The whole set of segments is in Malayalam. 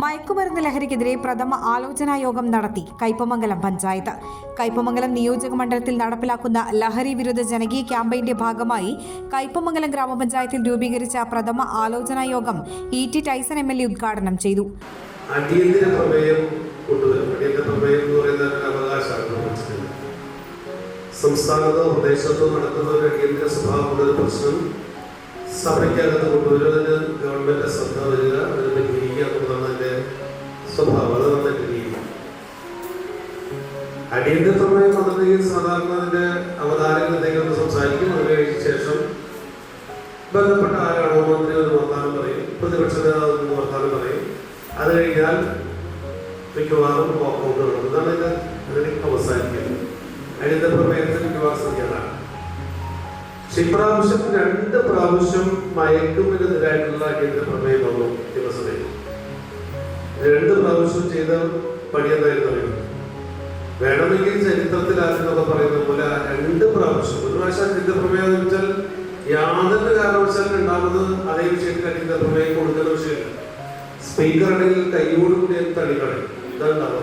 മയക്കുമരുന്ന് ലഹരിക്കെതിരെ പ്രഥമ ആലോചനാ യോഗം നടത്തി കൈപ്പമംഗലം പഞ്ചായത്ത്. കൈപ്പമംഗലം നിയോജക മണ്ഡലത്തിൽ നടപ്പിലാക്കുന്ന ലഹരി വിരുദ്ധ ജനകീയ ക്യാമ്പയിന്റെ ഭാഗമായി കൈപ്പമംഗലം ഗ്രാമപഞ്ചായത്തിൽ രൂപീകരിച്ച പ്രഥമ ആലോചനാ യോഗം E T Tyson M L A ഉദ്ഘാടനം ചെയ്തു. സംസ്ഥാനത്തോ പ്രദേശത്തോ നടക്കുന്ന ഒരു അടിയന്തര ഒരു പ്രശ്നം സഭയ്ക്കകത്ത് കൊണ്ടുവരുന്നതിന് അടിയന്തര പ്രമേയം പദ്ധതിയിൽ സാധാരണ അവതാരങ്ങൾ എന്തെങ്കിലും സംസാരിക്കും. അത് കഴിഞ്ഞ ശേഷം ബന്ധപ്പെട്ട ആരാണോ മന്ത്രി ഒരു വർത്താനം പറയും. പ്രതിപക്ഷ നേതാവ് ഒരു വർത്താനം പറയും. അത് കഴിഞ്ഞാൽ മിക്കവാറും വാക്കൗട്ട് നടക്കും. ഇതാണ് ഇത് അതിന് അവസാനിക്കുന്നത് അടിയന്തര പ്രമേയത്തിൽ മിക്കവാറും സംഖ്യതാണ് പക്ഷെ ഇപ്രാവശ്യം രണ്ട് പ്രാവശ്യം മയക്കുമരുന്നെതിരായിട്ടുള്ള അടിയന്തര പ്രമേയം വന്നു ദിവസത്തിൽ. രണ്ട് പ്രാവശ്യം ചെയ്ത പണി എന്തായിരുന്നു വേണമെങ്കിൽ ചരിത്രത്തിൽ ആരെന്നൊക്കെ പറയുന്ന പോലെ രണ്ട് പ്രാവശ്യം. ഒരു പ്രാവശ്യം അടിയന്തര പ്രമേയം എന്ന് വെച്ചാൽ യാതൊരു കാരണവശാലും രണ്ടാമത് അതേ വിഷയത്തിൽ അടിയന്തര പ്രമേയം കൊടുക്കുന്ന വിഷയമല്ല സ്പീക്കർ ആണെങ്കിൽ കൈയോട് കൂടി തള്ളിക്കളയും കളയും. ഉണ്ടാവുക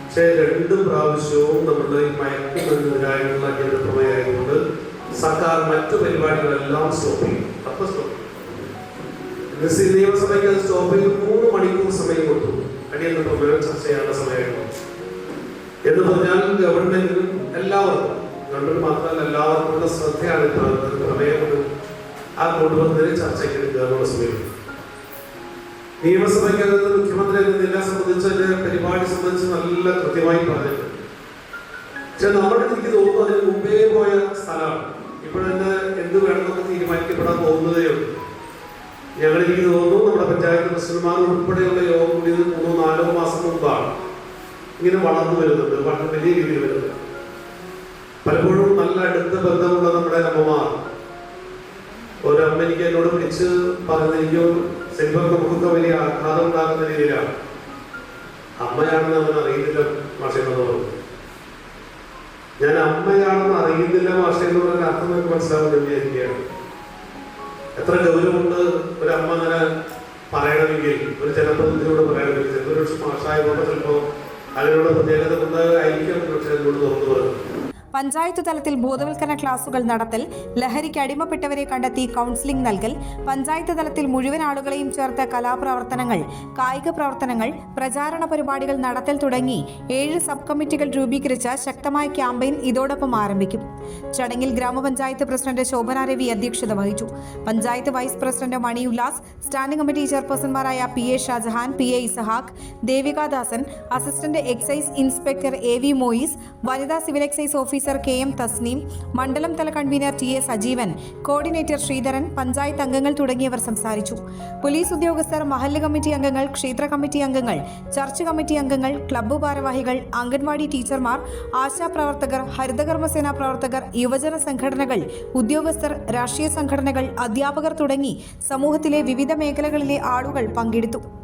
പക്ഷേ രണ്ട് പ്രാവശ്യവും നമ്മുടെ ഈ മയക്കുമരുന്നിനെതിരായിട്ടുള്ള അടിയന്തര പ്രമേയം ആയതുകൊണ്ട് സർക്കാർ മറ്റു പരിപാടികളെല്ലാം സ്റ്റോപ്പ് ചെയ്യും. അപ്പൊ സ്റ്റോപ്പ് ചെയ്യും. നിയമസഭയ്ക്ക് അത് സ്റ്റോപ്പ് ചെയ്ത് മൂന്ന് മണിക്കൂർ സമയം കൊടുത്തു. അടിയന്തര ചർച്ച ചെയ്യാനുള്ള സമയമായിരുന്നു. എന്ന് പറഞ്ഞാൽ ഗവൺമെന്റിനും എല്ലാവർക്കും ഗവൺമെന്റ് മാത്രമല്ല എല്ലാവർക്കും ശ്രദ്ധയാണ് ഇപ്പോൾ ഒരു പ്രമേയം ആ കൊണ്ടുവന്നതിന് ചർച്ചയ്ക്ക് എടുക്കാനുള്ള സമയം. നിയമസഭയ്ക്കകത്ത് മുഖ്യമന്ത്രി എന്ന സംബന്ധിച്ച് അതിന്റെ പരിപാടി സംബന്ധിച്ച് നല്ല കൃത്യമായി പറഞ്ഞിട്ടുണ്ട്. പക്ഷെ നമ്മുടെ എനിക്ക് തോന്നുന്നു അതിന് മുമ്പേ പോയ സ്ഥലമാണ്. ഇപ്പോഴെന്നെ എന്ത് വേണമെന്നൊക്കെ തീരുമാനിക്കപ്പെടാൻ പോകുന്നതേ ഉള്ളൂ. ഞങ്ങൾ എനിക്ക് തോന്നുന്നു നമ്മുടെ പഞ്ചായത്ത് പ്രസിഡന്റുമാർ ഉൾപ്പെടെയുള്ള യോഗം കൂടിയത് മൂന്നോ നാലോ മാസം മുമ്പാണ്. ഇങ്ങനെ വളർന്നു വരുന്നുണ്ട് വളരെ വലിയ രീതിയിൽ വരുന്നുണ്ട്. പലപ്പോഴും നല്ല അടുത്ത ബന്ധമുള്ള നമ്മുടെ അമ്മമാർ. ഒരമ്മ എനിക്ക് എന്നോട് വിളിച്ച് പറഞ്ഞിരിക്കും സിൽവർ നമുക്കൊക്കെ വലിയ ആഘാതം ഉണ്ടാകുന്ന രീതിയിലാണ്. അമ്മയാണെന്ന് അവൻ അറിയുന്നില്ല മാഷെന്ന് പറഞ്ഞു ഞാൻ അമ്മയാണെന്ന് അറിയുന്നില്ല മാഷെന്ന് പറഞ്ഞ അർത്ഥം നമുക്ക് മനസ്സിലാവുന്ന വിചാരിക്കുകയാണ്. എത്ര ഗൗരവമുണ്ട് ഒരു അമ്മ അങ്ങനെ പറയണമെങ്കിൽ ഒരു ജനപ്രതിനിധിയോട് പറയണമെങ്കിൽ ചിലപ്പോൾ ഒരു മാഷായ ചിലപ്പോൾ അതിനുള്ള പ്രത്യേകത കൊണ്ട് ആയിരിക്കും പക്ഷെ എന്നോട് തുറന്നു പറയുന്നത്. പഞ്ചായത്ത് തലത്തിൽ ബോധവൽക്കരണ ക്ലാസുകൾ നടത്തൽ ലഹരിക്ക് അടിമപ്പെട്ടവരെ കണ്ടെത്തി കൗൺസിലിംഗ് നൽകൽ പഞ്ചായത്ത് തലത്തിൽ മുഴുവൻ ആളുകളെയും ചേർത്ത കലാപ്രവർത്തനങ്ങൾ കായിക പ്രവർത്തനങ്ങൾ പ്രചാരണ പരിപാടികൾ നടത്തൽ തുടങ്ങി ഏഴ് സബ് കമ്മിറ്റികൾ രൂപീകരിച്ച ശക്തമായ ക്യാമ്പയിൻ ഇതോടൊപ്പം ആരംഭിക്കും. ചടങ്ങിൽ ഗ്രാമപഞ്ചായത്ത് പ്രസിഡന്റ് ശോഭന രവി അധ്യക്ഷത വഹിച്ചു. Panchayat vice president Mani Ullas standing committee ചെയർപേഴ്സൺമാരായ P A Shajahan P A Isahaq Devikadasan assistant excise inspector A V Moyis വനിതാ civil excise officer K M Thasneem മണ്ഡലം തല convener T A Sajeevan coordinator Sreedharan panchayat അംഗങ്ങൾ തുടങ്ങിയവർ സംസാരിച്ചു. പോലീസ് ഉദ്യോഗസ്ഥർ മഹല്ല് കമ്മിറ്റി അംഗങ്ങൾ ക്ഷേത്ര കമ്മിറ്റി അംഗങ്ങൾ ചർച്ച് കമ്മിറ്റി അംഗങ്ങൾ ക്ലബ്ബ് ഭാരവാഹികൾ അംഗൻവാടി ടീച്ചർമാർ ആശാപ്രവർത്തകർ ഹരിതകർമ്മസേന പ്രവർത്തകർ യുവജന സംഘടനകൾ ഉദ്യോഗസ്ഥർ രാഷ്ട്രീയ സംഘടനകൾ അധ്യാപകർ തുടങ്ങി സമൂഹത്തിലെ വിവിധ മേഖലകളിലെ ആളുകൾ പങ്കെടുത്തു.